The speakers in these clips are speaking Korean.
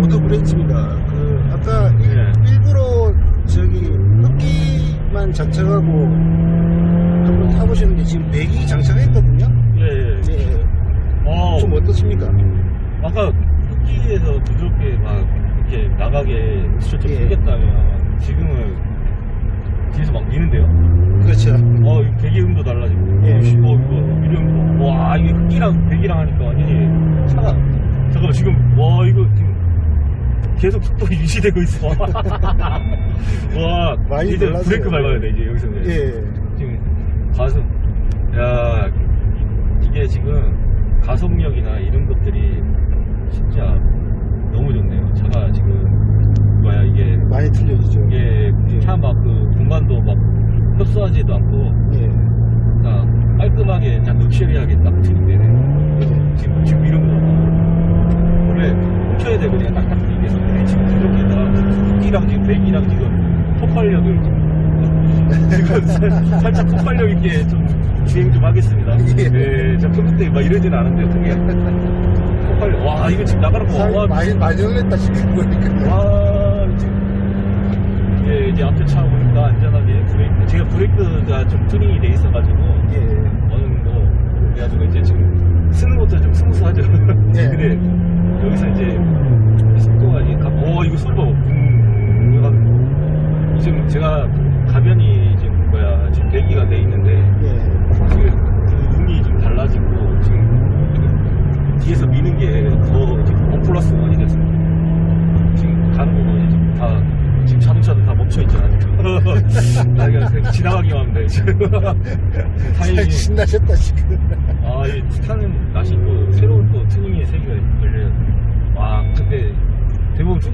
모터 브랜치입니다. 그 아까 일, 예. 일부러 저기 흡기만 장착하고 한번 타보시는데 지금 배기 장착했거든요. 예, 예. 예. 어, 좀 어떻습니까? 아까 흑기에서 부드럽게 막 이렇게 나가게 수초점 예. 쓰겠다면 지금은 뒤에서 막 미는데요? 그렇죠. 어, 이 배기음도 달라지고. 예. 어, 씨, 어, 이거 미డి엄도. 와, 이게 흑기랑 배기랑 하니까 완전히 차가. 잠깐만, 지금, 와, 이거 계속 속도 유지되고 있어. 와, 많이 이제 놀라세요. 브레이크 밟아야 돼, 이제 여기서. 예. 지금 가슴 야 이게 지금 가속력이나 이런 것들이 진짜 너무 좋네요 차가 지금 뭐야 이게 많이 틀려지죠. 이게 예. 차막그 공간도 막 협소하지도 않고 예. 딱 깔끔하게 딱 럭셔리하게 딱 트림되네 지금 지금 이런 거 원래 훔쳐야 그냥 딱딱 이게 선들이 지금 이렇게 다 흑기랑 지금 배기랑 지금 폭발력을 지금 살- 살짝 폭발력 있게 좀 주행 좀 하겠습니다. 예. 예, 저 평소 때 막 이러진 않은데 어떻게 폭발력. 와 이거 지금 나가는 거살 와, 많이 많이 놀랬다 지금 보니까. 와 지금 이게 이제 앞에 차 오니까 안전하게 브레이크. 제가 브레이크가 좀 튜닝이 돼 있어가지고 예. 어느 정도 그래가지고 이제 지금 쓰는 것도 좀 스무스하죠. 예. 근데 여기서 이제 속도가 이게 가, 오 이거 소리 봐. 붕 이거 지금 제가 가변이 지금 뭐야 지금 대기가 돼 있는데 예. 지금 그 음이 좀 달라지고 지금 뒤에서 미는 게 더 지금 원 플러스 원이 돼서 지금 가는 거 보면 지금 다 지금 자동차도 다 멈춰 있잖아 지금 나 그냥 지나가기만 하면 돼 지금 타이밍이 신나셨다 지금. 아, 이 타는 낯이 또 새로운 또 튜닝의 세계가 열려요. 와, 근데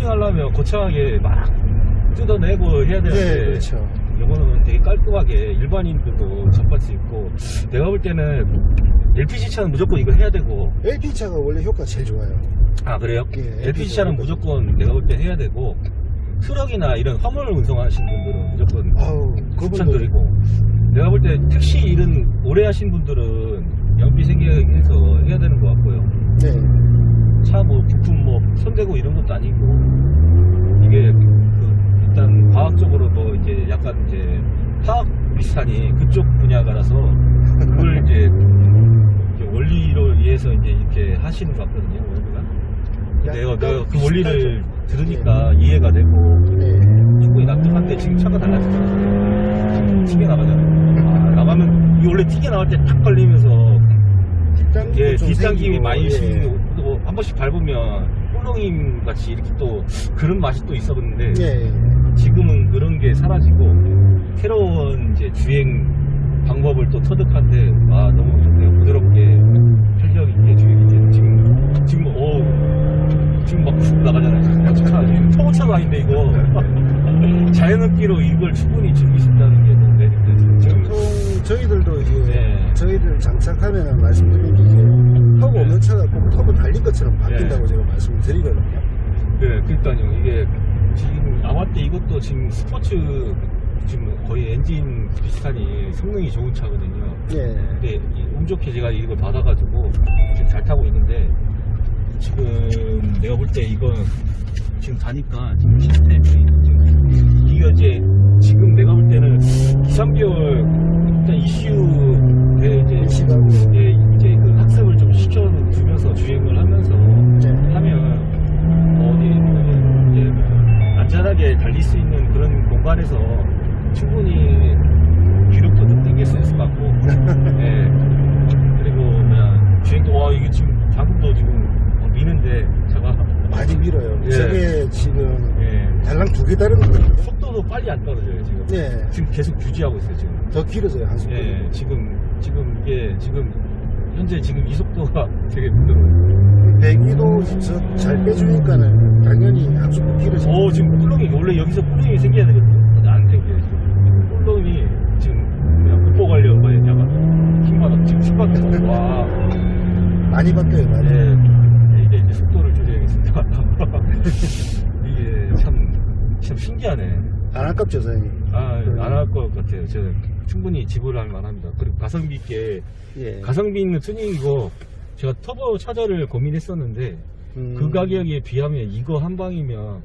튜닝하려면 거창하게 막 뜯어내고 해야 되는데 예, 그렇죠. 이거는 되게 깔끔하게 일반인들도 접할 수 있고 내가 볼 때는 LPG 차는 무조건 이거 해야 되고 LP 차가 원래 효과 제일 좋아요. 아 그래요? 예, LPG 차는 LPG 가 무조건 내가 볼 때 해야 되고 트럭이나 이런 화물 운송하시는 분들은 무조건 아우 그분들 추천드리고 내가 볼 때 택시 일은 오래 하신 분들은 연비 생겨서 해야 되는 것 같고요 네. 차 뭐 부품 뭐 손대고 이런 것도 아니고 이게 그 일단 과학적으로 뭐 이제 약간 이제 화학 비슷하니 그쪽 분야가라서 그걸 이제, 원리로 의해서 이제 이렇게 하시는 것 같거든요 원리가 내가, 약간 내가 그 원리를. 들으니까 이해가 되고 네. 충분히 납득한데 지금 차가 달라졌잖아. 지금 튀게 나가잖아. 아, 나가면 이 원래 튀게 나갈 때탁 걸리면서 뒷당김이 예, 좀 뒷당김이 생기고, 많이 예. 심고 또한 번씩 밟으면 홀롱임 같이 이렇게 또 그런 맛이 또 있었는데 예. 지금은 그런 게 사라지고 새로운 이제 주행 방법을 또 터득한데 아 너무 좋네요. 부드럽게 활력 있게 주행이 지금 지금 어 지금 막훅 나가잖아요. 지금 차 터보차도 아닌데 이거 자연흡기로 이걸 충분히 있다는 게 너무 매력이죠. 지금 보통 저희들도 이제 네. 저희들 장착하면 말씀드린 게 네. 없는 차가 꼭 터보 달린 것처럼 바뀐다고 네. 제가 말씀을 드리거든요. 네, 그러니까요. 이게 지금 아마때 이것도 지금 스포츠 지금 거의 엔진 비슷하니 성능이 좋은 차거든요. 예. 근데 이- 운 좋게 제가 이걸 받아가지고 지금 잘 타고 있는데 지금 내가 볼 때 이거 지금 가니까 지금 시스템이 지금 이게 이제 지금 내가 볼 때는 2, 3개월 일단 이슈 때 이제 예, 이제 그 학습을 좀 시켜주면서 주행을 하면서 네. 하면 어디 그 이제 뭐 안전하게 달릴 수 있는 그런 공간에서 충분히 기록도 좀 땡길 수 있을 것 같고 예 그리고 뭐야 주행도 와 이게 지금 방금도 지금 막 미는데 제가 많이 밀어요. 예. 저게 지금 예 달랑 두 개 다른 거거든요. 속도도 빨리 안 떨어져요 지금 네. 지금 계속 유지하고 있어요 지금 더 길어져요 한 속도. 예 지금 지금 이게 지금 현재 지금 이 속도가 되게 부드러워요 배기도 저- 잘 빼주니까는 당연히 한 속도 길어지죠. 어 지금 꿀렁이 원래 여기서 꿀렁이 생겨야 되거든요 근데 안 생겨요 지금 꿀렁이 지금 그냥 극복 하려고 해야 약간 힘받아 지금 힘받아 와 많이 바뀌어요. 많이. 네, 이제 이제 속도를 줄여야겠습니다 이게 참, 참 신기하네 안 아깝죠, 사장님? 아 안 할 것 같아요 저 충분히 지불할 만합니다 그리고 가성비 있게 예. 가성비 있는 튜닝이고 제가 터보 차저를 고민했었는데 음. 그 가격에 비하면 이거 한 방이면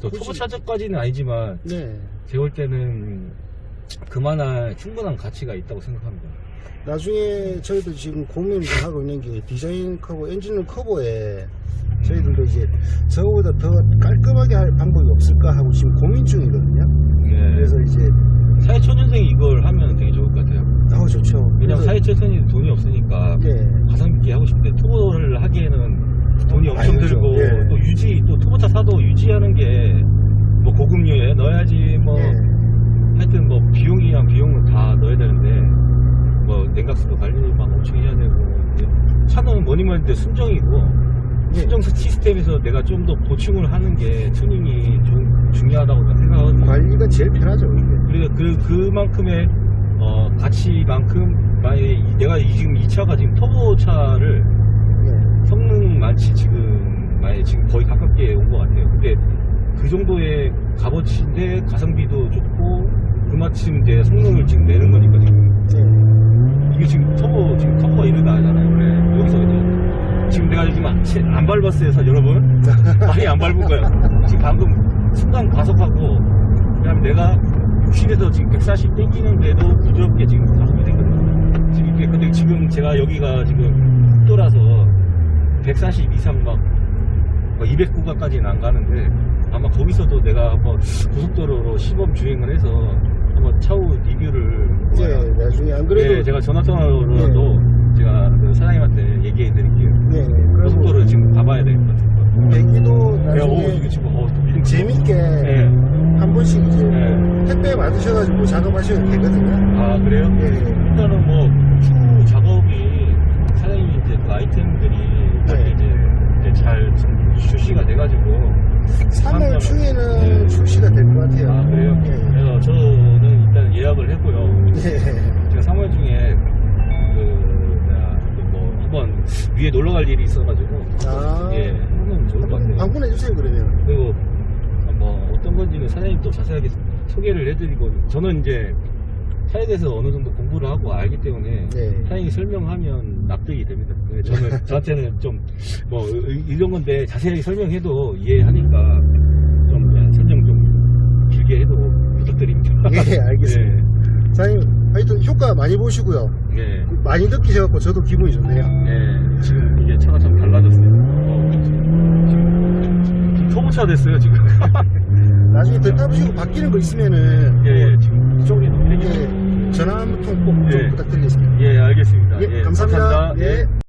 또 그치. 투보차저까지는 아니지만 네. 제가 볼 때는 그만한 충분한 가치가 있다고 생각합니다. 나중에 저희도 지금 고민을 좀 하고 있는 게 디자인 커버, 엔진 커버에 저희들도 이제 저거보다 더 깔끔하게 할 방법이 없을까 하고 지금 고민 중이거든요. 네. 그래서 이제 사회 초년생이 이걸 하면 되게 좋을 것 같아요. 아 좋죠. 왜냐면 그래서- 사회 초년생이 돈이 없으니까 예. 가성비 있게 하고 싶은데 투보를 하기에는 돈이 엄청 많이 들죠. 들고 예. 또 유지 또 투보차 사도 유지하는 게 뭐 고급류에 넣어야지 뭐 예. 하여튼 뭐 비용이랑 비용을 다 넣어야 되는데 뭐 냉각수도 관리 막 엄청 해야 되고 차는 뭐니 뭐니 해도 순정이고 예. 순정 시스템에서 내가 좀 더 보충을 하는 게 튜닝이 좀 중요하다고 생각하거든요. 관리가 제일 편하죠. 이게. 그리고 그 그만큼의 어, 가치만큼 만약에 이- 내가 이- 지금 이 차가 지금 터보 차를 예. 성능 많이 지금 많이 지금 거의 가깝게 온 것 같아요. 근데 그 정도의 값어치인데 가성비도 좋고 그마침 이제 성능을 지금 내는 거니까 지금 예. 이게 지금 터보 지금 터보가 이르다 하잖아요. 원래 여기서 이제 지금 내가 지금 안, 채- 안 밟았어요, 사- 여러분. 많이 안 밟은 거예요. 지금 방금 순간 과속하고 그다음에 내가 60에서 지금 140 땡기는데도 부드럽게 지금 가속이 되거든요. 지금 이게 근데 지금 제가 여기가 지금 국도라서 140 이상 막 200구간까지는 안 가는데 아마 거기서도 내가 한번 고속도로로 시범 주행을 해서 한번 차후 리뷰를 예. 나중에 안 그래도 예, 제가 전화 통화로도 제가 그 사장님한테 얘기해 드릴게요. 예. 그리고 고속도로 지금 가봐야 될 것 같아요. 배기도 야, 오, 나중에 이거 지금, 어, 이름 재밌게 예, 한 번씩 이제 예. 택배 받으셔가지고 작업하셔도 되거든요. 아, 그래요? 예. 일단은 뭐, 추 작업이, 사장님이 이제 그 아이템들이 네. 이제, 이제 잘 지금 출시가 돼가지고. 3월 한번은- 중에는 네. 출시가 될 것 같아요. 아, 그래요? 예. 그래서 저는 일단 예약을 했고요. 예. 제가 3월 중에, 그, 뭐야, 그뭐 한번 위에 놀러 갈 일이 있어가지고. 아. 예, 한번 좋을 것 같아요. 방문해 주세요 그러면. 그리고 뭐 어떤 건지는 사장님 또 자세하게 소개를 해드리고 저는 이제 차에 대해서 어느 정도 공부를 하고 알기 때문에 네. 사장님이 설명하면 납득이 됩니다. 근데 저는 저한테는 좀 뭐 이런 건데 자세하게 설명해도 이해하니까 좀 그냥 설명 좀 길게 해도 부탁드립니다. 예, 알겠습니다. 사장님, 하여튼 효과 많이 보시고요. 네, 많이 느끼셔갖고 저도 기분이 좋네요. 네, 네. 지금 이게 차가 참 달라졌어요. 어, 지금, 지금, 지금 초보차 됐어요 지금. 나중에 더 타보시고 바뀌는 거 있으면은 예, 예, 지금 이쪽에 이렇게 예, 전화 한통꼭좀 예. 부탁드리겠습니다. 예, 알겠습니다. 예, 감사합니다. 예.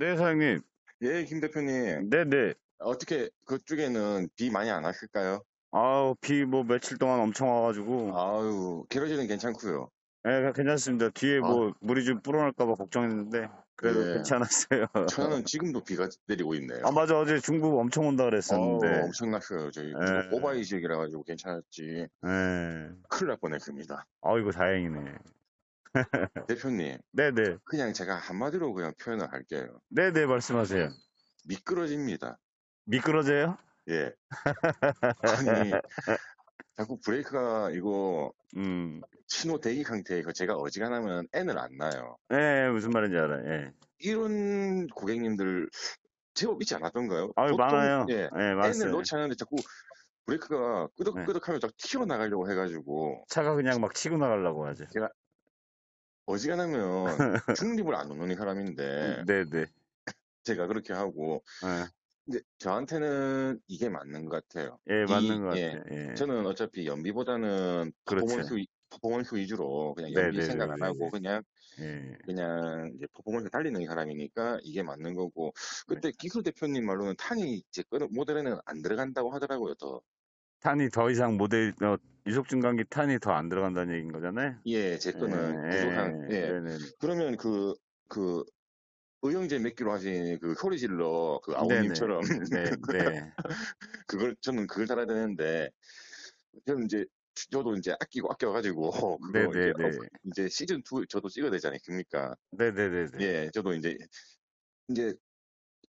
네, 사장님. 예, 김 대표님. 네네. 어떻게 그쪽에는 비 많이 안 왔을까요? 아우, 비 뭐 며칠 동안 엄청 와가지고. 아유, 게러지는 괜찮고요. 예, 괜찮습니다. 뒤에 뭐 물이 좀 불어날까봐 걱정했는데, 그래도 예. 괜찮았어요. 천안은 지금도 비가 내리고 있네요. 아, 맞아. 어제 중국 엄청 온다 그랬었는데. 어, 엄청났어요. 저희 예. 오바이 지역이라 가지고 괜찮았지. 예. 큰일 날 뻔했습니다. 아, 이거 다행이네. 대표님, 네네. 그냥 제가 한마디로 그냥 표현을 할게요. 네네, 말씀하세요. 미끄러집니다. 미끄러져요? 예. 아니, 자꾸 브레이크가 이거 음. 신호 대기 상태 이거 제가 어지간하면 N을 안 나요. 예, 무슨 말인지 알아요. 예. 이런 고객님들 제법 있지 않았던가요? 아유, 보통, 많아요. 예, 예, N을 많았어요. 놓지 않았는데 자꾸 브레이크가 끄덕끄덕하면서 자꾸 튀어나가려고 해가지고 차가 그냥 막 치고 나가려고 하죠. 어지간하면 중립을 안 놓는 사람인데 네네. 제가 그렇게 하고 예, 근데 저한테는 이게 맞는 것 같아요. 예, 이- 맞는 것 예. 같아요. 예. 저는 어차피 연비보다는 그렇죠. 퍼포먼스, 위- 퍼포먼스 위주로 그냥 연비 네네네네네. 생각 안 하고 그냥 예. 그냥 이제 퍼포먼스 달리는 사람이니까 이게 맞는 거고 네. 그때 기술 대표님 말로는 탄이 제 거- 모델에는 안 들어간다고 하더라고요. 더 탄이 더 이상 모델, 어, 유속 증강기 탄이 더 안 들어간다는 얘기인 거잖아요? 예, 제 거는 예, 구속한 예. 네네. 그러면 그, 그, 의형제 몇 킬로 하신 그 소리질러 그. 아우님처럼 네, 네. 그걸 저는 그걸 달아야 되는데 저는 이제 저도 이제 아끼고 아껴가지고 그거 네, 이제, 네, 네. 업- 이제 시즌 2 저도 찍어야 되지 않습니까? 네, 네, 네, 네. 예, 저도 이제 이제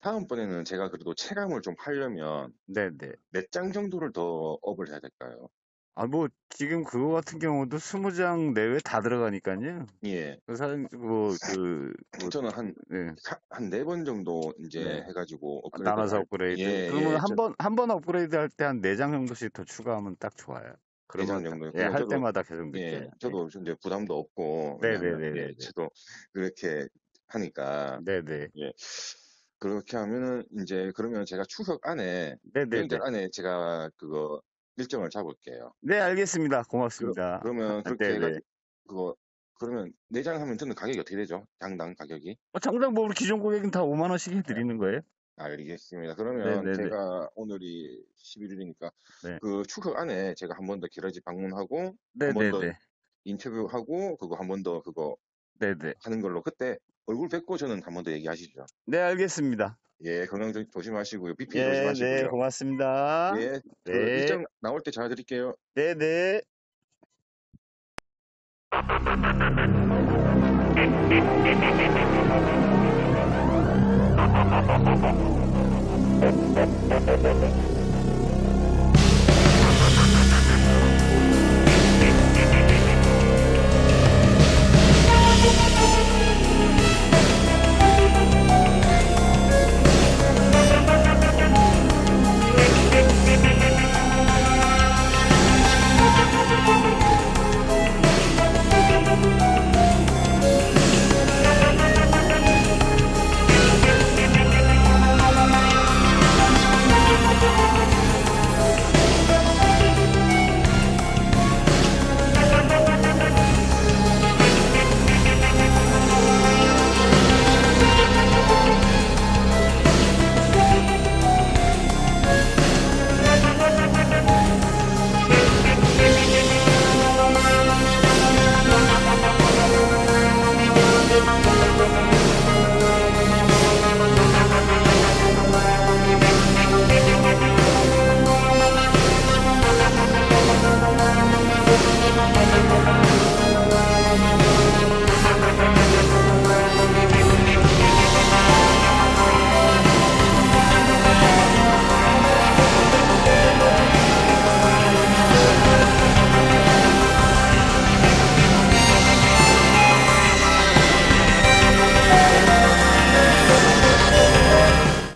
다음번에는 제가 그래도 체감을 좀 하려면 네, 네. 몇 장 정도를 더 업을 해야 될까요? 아, 뭐, 지금 그거 같은 경우도 20장 내외 다 들어가니까요. 예, 그 사람, 뭐, 그, 뭐, 저는 한 네. 한네 번 정도 이제 네. 해가지고 업그레이드 나눠서 할- 업그레이드. 예, 그러면 예, 한 저- 번, 한 번 업그레이드 할 때한 4장 정도씩 더 추가하면 딱 좋아요. 네장 그러면 정도. 예, 할 저도- 때마다 계속 예, 느껴요. 저도 이제 부담도 없고 네, 왜냐면, 네, 네, 예, 네, 네. 저도 그렇게 하니까 네, 네. 그렇게 하면은 이제 그러면 제가 추석 안에 네, 네, 네. 명절 안에 제가 그거 일정을 잡을게요. 네, 알겠습니다. 고맙습니다. 그 러면 아, 그렇게 네, 네. 해가지고 그거 그러면 내장 하면 드는 가격이 어떻게 되죠? 장당 가격이? 어, 장당 뭐, 우리 기존 고객은 다 5만 원씩 해드리는 거예요? 알겠습니다. 그러면 네, 네, 네. 제가 오늘이 11일이니까 네. 그 추석 안에 제가 한 번 더 기라지 방문하고 네, 한번 네, 더 네. 인터뷰하고 그거 한 번 더 그거 네, 네. 하는 걸로 그때 얼굴 뵙고 저는 한 번 더 얘기하시죠. 네, 알겠습니다. 예, 건강 조- 조심하시고요. BP 예, 조심하시고요. 네, 고맙습니다. 예, 그 네. 일정 나올 때 전화 드릴게요. 네, 네.